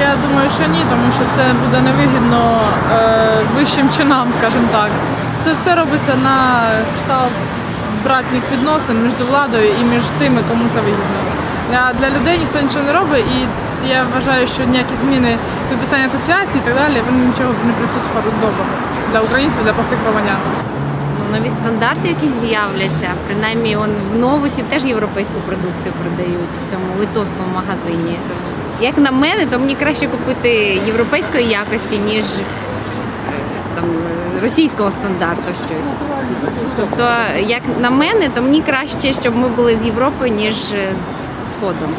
Я думаю, що ні, тому що це буде невигідно е, вищим чинам, скажімо так. Це все робиться на кшталт братніх відносин між владою і між тими, кому це вигідно. А для людей ніхто нічого не робить, і я вважаю, що ніякі зміни підписання асоціації і так далі, вони нічого не присуть доброго для українців, для простих громадян. Ну, нові стандарти якісь з'являться. Принаймні, он в новусі теж європейську продукцію продають в цьому литовському магазині. Тому, як на мене, то мені краще купити європейської якості, ніж е, там російського стандарту щось. Тобто, як на мене, то мені краще, щоб ми були з Європи, ніж е, з Сходом.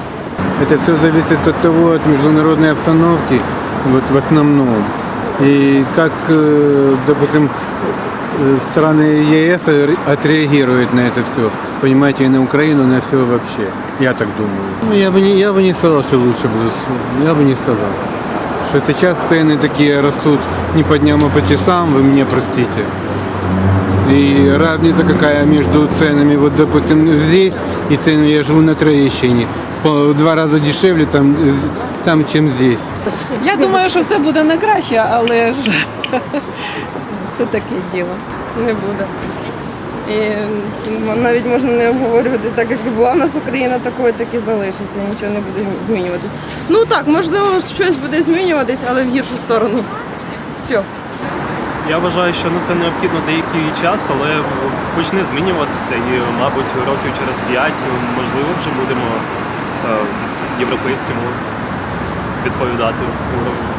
Это все зависит от того, от международной обстановки, вот в основном. И как, э, допустим, э, страны ЕС отреагируют на это все. Понимаете, и на Украину, на все вообще. Я так думаю. Ну, я бы не, я бы не сказал, что лучше будет. Я бы не сказал. Что сейчас цены такие растут не по дням, а по часам, вы меня простите. И разница какая между ценами, вот допустим здесь и ценами, я живу на Троещине, в два раза дешевле там, там чем здесь. Я думаю, що все буде не краще, але ж це таке діло. Не буде. І це навіть можна не обговорювати, так як і була в нас Україна, такою так і залишиться, нічого не буде змінювати. Ну так, можливо, щось буде змінюватись, але в гіршу сторону. Все. Я вважаю, що на це необхідно деякий час, але почне змінюватися і, мабуть, років через п'ять, можливо, вже будемо європейському відповідати уровню.